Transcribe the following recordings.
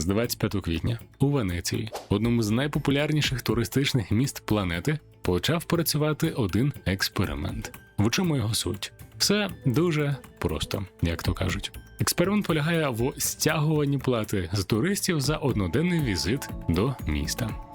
З 25 квітня у Венеції, одному з найпопулярніших туристичних міст планети, почав працювати один експеримент. В чому його суть? Все дуже просто, як то кажуть. Експеримент полягає в стягуванні плати з туристів за одноденний візит до міста.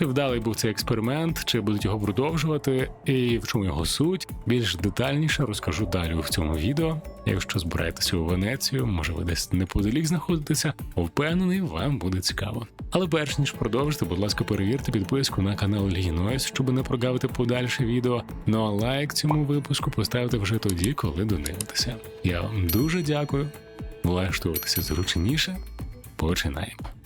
Чи вдалий був цей експеримент, чи будуть його продовжувати, і в чому його суть, більш детальніше розкажу далі в цьому відео. Якщо збираєтеся у Венецію, може ви десь неподалік знаходитеся, впевнений, вам буде цікаво. Але перш ніж продовжити, будь ласка, перевірте підписку на канал Лігінойс, щоб не прогавити подальше відео. Ну а лайк цьому випуску поставте вже тоді, коли додивитеся. Я вам дуже дякую. Влаштовуватися зручніше. Починаємо.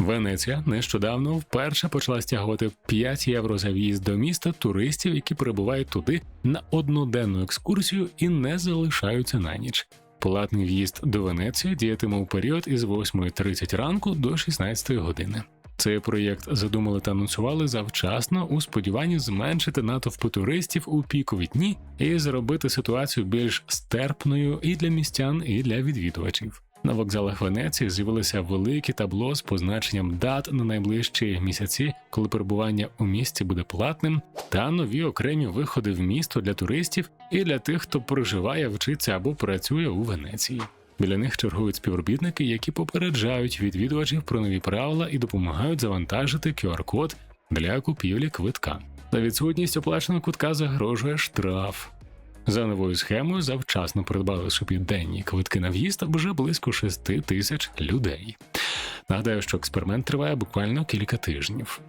Венеція нещодавно вперше почала стягувати 5 євро за в'їзд до міста туристів, які прибувають туди на одноденну екскурсію і не залишаються на ніч. Платний в'їзд до Венеції діятиме у період із 8.30 ранку до 16 години. Цей проєкт задумали та анонсували завчасно у сподіванні зменшити натовпи туристів у пікові дні і зробити ситуацію більш стерпною і для містян, і для відвідувачів. На вокзалах Венеції з'явилися великі табло з позначенням дат на найближчі місяці, коли перебування у місті буде платним, та нові окремі виходи в місто для туристів і для тих, хто проживає, вчиться або працює у Венеції. Біля них чергують співробітники, які попереджають відвідувачів про нові правила і допомагають завантажити QR-код для купівлі квитка. За відсутність оплаченого квитка загрожує штраф. За новою схемою завчасно придбали собі денні квитки на в'їзд вже близько 6 тисяч людей. Нагадаю, що експеримент триває буквально кілька тижнів.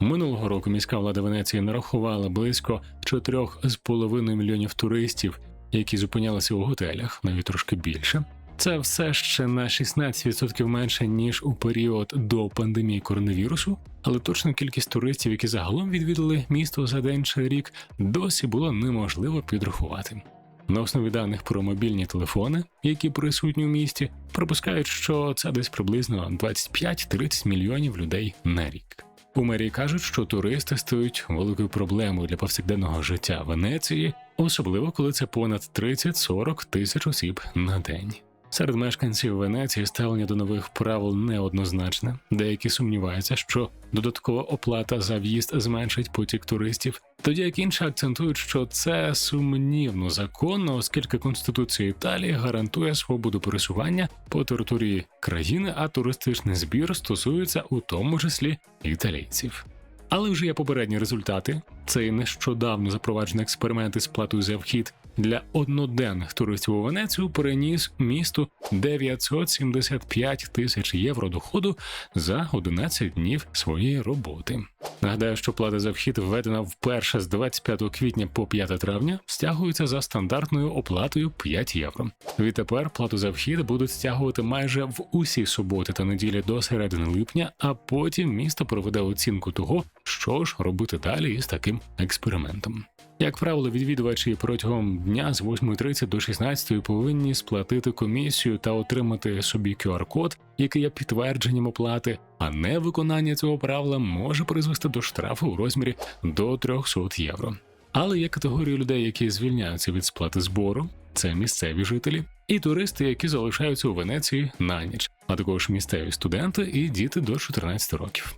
Минулого року міська влада Венеції нарахувала близько 4,5 мільйонів туристів, які зупинялися у готелях, навіть трошки більше. Це все ще на 16% менше ніж у період до пандемії коронавірусу, але точну кількість туристів, які загалом відвідали місто за день чи рік, досі було неможливо підрахувати. На основі даних про мобільні телефони, які присутні у місті, припускають, що це десь приблизно 25-30 мільйонів людей на рік. У мерії кажуть, що туристи стають великою проблемою для повсякденного життя Венеції, особливо коли це понад 30-40 тисяч осіб на день. Серед мешканців Венеції ставлення до нових правил неоднозначне. Деякі сумніваються, що додаткова оплата за в'їзд зменшить потік туристів. Тоді як інші акцентують, що це сумнівно законно, оскільки Конституція Італії гарантує свободу пересування по території країни, а туристичний збір стосується у тому числі італійців. Але вже є попередні результати. Цей нещодавно запроваджений експеримент із платою за вхід для одноденних туристів у Венецію переніс місту 975 тисяч євро доходу за 11 днів своєї роботи. Нагадаю, що плата за вхід введена вперше з 25 квітня по 5 травня, стягується за стандартною оплатою 5 євро. Відтепер плату за вхід будуть стягувати майже в усі суботи та неділі до середини липня, а потім місто проведе оцінку того, що ж робити далі із таким експериментом. Як правило, відвідувачі протягом дня з 8.30 до 16 повинні сплатити комісію та отримати собі QR-код, який є підтвердженням оплати, а невиконання цього правила може призвести до штрафу у розмірі до 300 євро. Але є категорії людей, які звільняються від сплати збору, це місцеві жителі, і туристи, які залишаються у Венеції на ніч, а також місцеві студенти і діти до 14 років.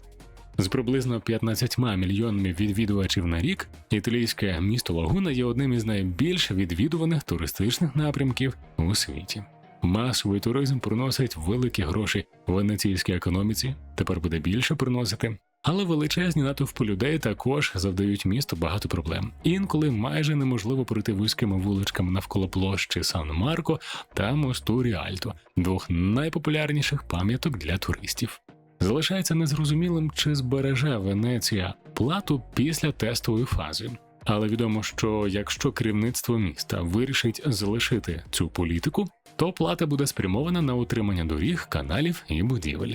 З приблизно 15 мільйонами відвідувачів на рік італійське місто Лагуна є одним із найбільш відвідуваних туристичних напрямків у світі. Масовий туризм приносить великі гроші венеційській економіці, тепер буде більше приносити. Але величезні натовпи людей також завдають місту багато проблем. Інколи майже неможливо пройти вузькими вуличками навколо площі Сан-Марко та мосту Ріальто, двох найпопулярніших пам'яток для туристів. Залишається незрозумілим, чи збереже Венеція плату після тестової фази. Але відомо, що якщо керівництво міста вирішить залишити цю політику, то плата буде спрямована на утримання доріг, каналів і будівель.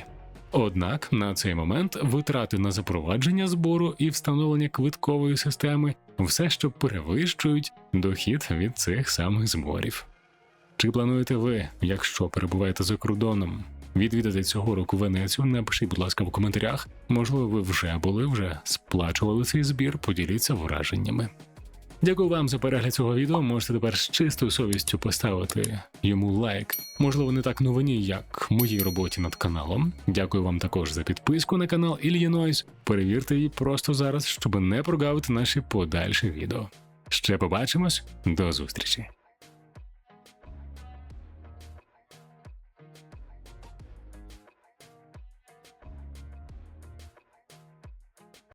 Однак на цей момент витрати на запровадження збору і встановлення квиткової системи все ще перевищують дохід від цих самих зборів. Чи плануєте ви, якщо перебуваєте за кордоном, відвідати цього року Венецію? Напишіть, будь ласка, в коментарях. Можливо, ви вже були, вже сплачували цей збір, поділіться враженнями. Дякую вам за перегляд цього відео. Можете тепер з чистою совістю поставити йому лайк. Можливо, не так новині, як моїй роботі над каналом. Дякую вам також за підписку на канал Ільїнойс. Перевірте її просто зараз, щоб не прогавити наші подальші відео. Ще побачимось, до зустрічі.